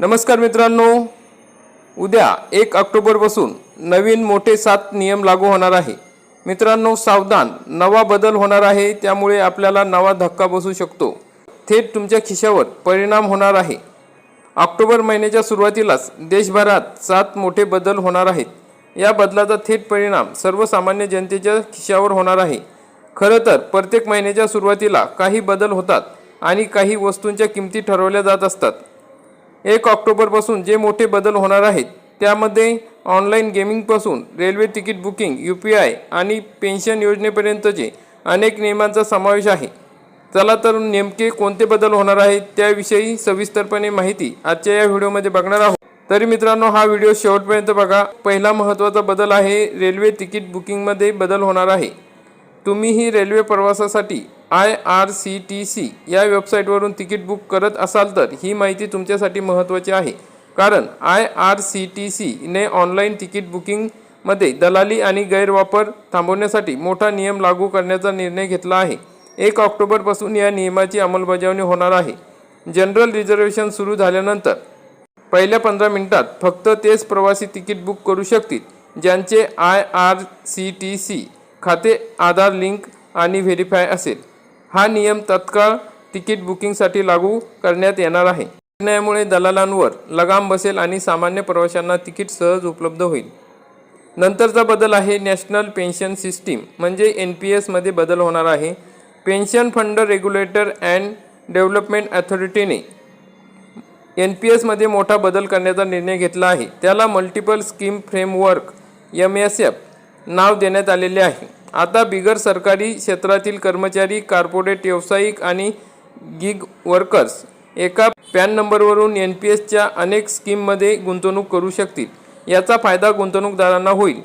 नमस्कार मित्रांनो. उद्या एक ऑक्टोबरपासून नवीन मोठे सात नियम लागू होणार आहे. मित्रांनो सावधान नवा बदल होणार आहे त्यामुळे आपल्याला नवा धक्का बसू शकतो. थेट तुमच्या खिशावर परिणाम होणार आहे. ऑक्टोबर महिन्याच्या सुरुवातीलाच देशभरात सात मोठे बदल होणार आहेत. या बदलाचा थेट परिणाम सर्वसामान्य जनतेच्या खिशावर होणार आहे. खरं तर प्रत्येक महिन्याच्या सुरुवातीला काही बदल होतात आणि काही वस्तूंच्या किमती ठरवल्या जात असतात. एक ऑक्टोबरपासून जे मोठे बदल होणार आहेत त्यामध्ये online गेमिंगपासून railway ticket booking U P I आणि पेन्शन योजनेपर्यंतचे अनेक नियमांचा समावेश आहे. चला तर नेमके कोणते बदल होणार आहेत त्याविषयी सविस्तरपणे माहिती आजच्या या व्हिडिओमध्ये बघणार आहोत. तरी मित्रांनो हा व्हिडिओ शेवटपर्यंत बघा. पहिला महत्त्वाचा बदल आहे रेल्वे तिकीट बुकिंगमध्ये बदल होणार आहे. तुम्हीही रेल्वे प्रवासासाठी I R C T C या वेबसाईटवरून तिकीट बुक करत असाल तर ही माहिती तुमच्यासाठी महत्त्वाची आहे. कारण आय आर सी टी सीने ऑनलाईन तिकीट बुकिंगमध्ये दलाली आणि गैरवापर थांबवण्यासाठी मोठा नियम लागू करण्याचा निर्णय घेतला आहे. एक ऑक्टोबरपासून या नियमाची अंमलबजावणी होणार आहे. जनरल रिझर्वेशन सुरू झाल्यानंतर पहिल्या पंधरा मिनिटात फक्त तेच प्रवासी तिकीट बुक करू शकतील ज्यांचे I R C T C खाते आधार लिंक आणि व्हेरीफाय असेल. हा नियम तत्काळ तिकीट बुकिंगसाठी लागू करण्यात येणार आहे. निर्णयामुळे दलालांवर लगाम बसेल आणि सामान्य प्रवाशांना तिकीट सहज उपलब्ध होईल. नंतरचा बदल आहे नॅशनल पेन्शन सिस्टीम म्हणजे एन पी एसमध्ये बदल होणार आहे. Pension fund regulator and development अथॉरिटीने N P एसमध्ये मोठा बदल करण्याचा निर्णय घेतला आहे. त्याला multiple scheme framework M S F नाव देण्यात आलेले आहे. आता बिगर सरकारी क्षेत्रातील कर्मचारी कार्पोरेट व्यावसायिक आणि गिग वर्कर्स एका पॅन नंबरवरून एन पी एसच्या अनेक स्कीममध्ये गुंतवणूक करू शकतील. याचा फायदा गुंतवणूकदारांना होईल.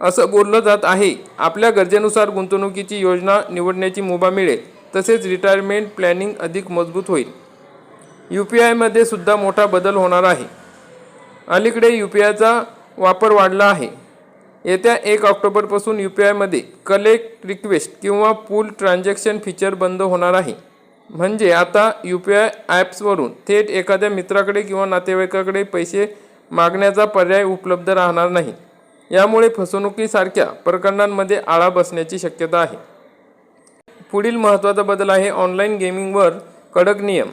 असं बोललं जात आहे. आपल्या गरजेनुसार गुंतवणुकीची योजना निवडण्याची मुभा मिळेल. तसेच रिटायरमेंट प्लॅनिंग अधिक मजबूत होईल. यू पी आयमध्ये सुद्धा मोठा बदल होणार आहे. अलीकडे यू पी आयचा वापर वाढला आहे. येत्या एक ऑक्टोबरपासून यू पी आयमध्ये कलेक्ट रिक्वेस्ट किंवा पूल ट्रान्झॅक्शन फीचर बंद होणार आहे. म्हणजे आता यू पी आय ॲप्सवरून थेट एखाद्या मित्राकडे किंवा नातेवाईकाकडे पैसे मागण्याचा पर्याय उपलब्ध राहणार नाही. यामुळे फसवणुकीसारख्या प्रकरणांमध्ये आळा बसण्याची शक्यता आहे. पुढील महत्त्वाचा बदल आहे ऑनलाईन गेमिंगवर कडक नियम.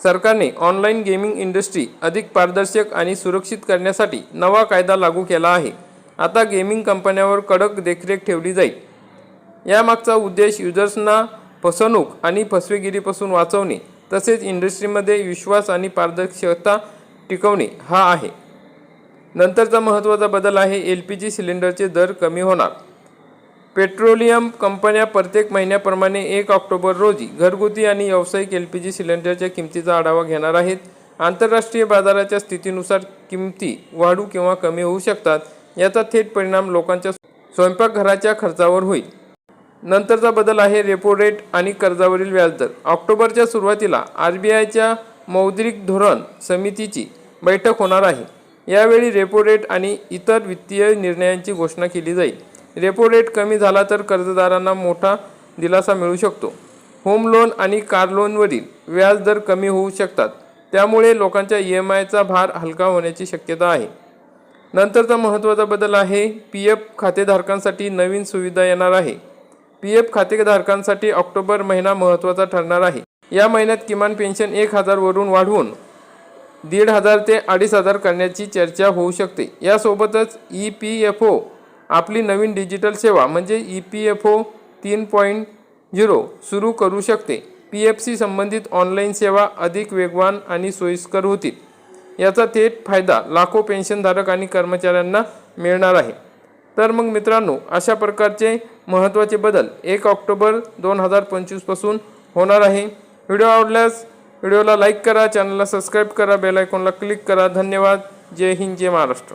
सरकारने ऑनलाईन गेमिंग इंडस्ट्री अधिक पारदर्शक आणि सुरक्षित करण्यासाठी नवा कायदा लागू केला आहे. आता गेमिंग कंपन्यांवर कडक देखरेख ठेवली जाईल. यामागचा उद्देश युजर्सना फसवणूक आणि फसवेगिरीपासून वाचवणे तसेच इंडस्ट्रीमध्ये विश्वास आणि पारदर्शकता टिकवणे हा आहे. नंतरचा महत्त्वाचा बदल आहे एल पी जी सिलेंडरचे दर कमी होणार. पेट्रोलियम कंपन्या प्रत्येक महिन्याप्रमाणे एक ऑक्टोबर रोजी घरगुती आणि व्यावसायिक एल पी जी सिलेंडरच्या किमतीचा आढावा घेणार आहेत. आंतरराष्ट्रीय बाजाराच्या स्थितीनुसार किमती वाढू किंवा कमी होऊ शकतात याचा थेट परिणाम लोकांच्या स्वयंपाकघराच्या खर्चावर होईल. नंतरचा बदल आहे रेपो रेट आणि कर्जावरील व्याजदर. ऑक्टोबरच्या सुरुवातीला आर बी आयच्या मौद्रिक धोरण समितीची बैठक होणार आहे. यावेळी रेपो रेट आणि इतर वित्तीय निर्णयांची घोषणा केली जाईल. रेपो रेट कमी झाला तर कर्जदारांना मोठा दिलासा मिळू शकतो. होम लोन आणि कार लोनवरील व्याजदर कमी होऊ शकतात. त्यामुळे लोकांच्या ई एम आयचा भार हलका होण्याची शक्यता आहे. नंतरचा महत्त्वाचा बदल आहे पी एफ खातेधारकांसाठी नवीन सुविधा येणार आहे. पी एफ खातेधारकांसाठी ऑक्टोबर महिना महत्त्वाचा ठरणार आहे. या महिन्यात किमान पेन्शन एक हजारवरून वाढवून दीड हजार ते अडीच हजार करण्याची चर्चा होऊ शकते. यासोबतच ई पी एफ ओ आपली नवीन डिजिटल सेवा म्हणजे ई पी एफ ओ तीन पॉईंट झिरो सुरू करू शकते. पी एफ सी संबंधित ऑनलाईन सेवा अधिक वेगवान आणि सोयीस्कर होतील. याचा थेट फायदा लाखो पेन्शनधारक आणि कर्मचाऱ्यांना मिळणार आहे. तर मग मित्रांनो अशा प्रकारचे महत्त्वाचे बदल एक ऑक्टोबर दोन हजार पंचवीसपासून होणार आहे. व्हिडिओ आवडल्यास व्हिडिओला लाईक करा चॅनलला सबस्क्राईब करा बेल आयकॉनला क्लिक करा. धन्यवाद. जय हिंद जय महाराष्ट्र.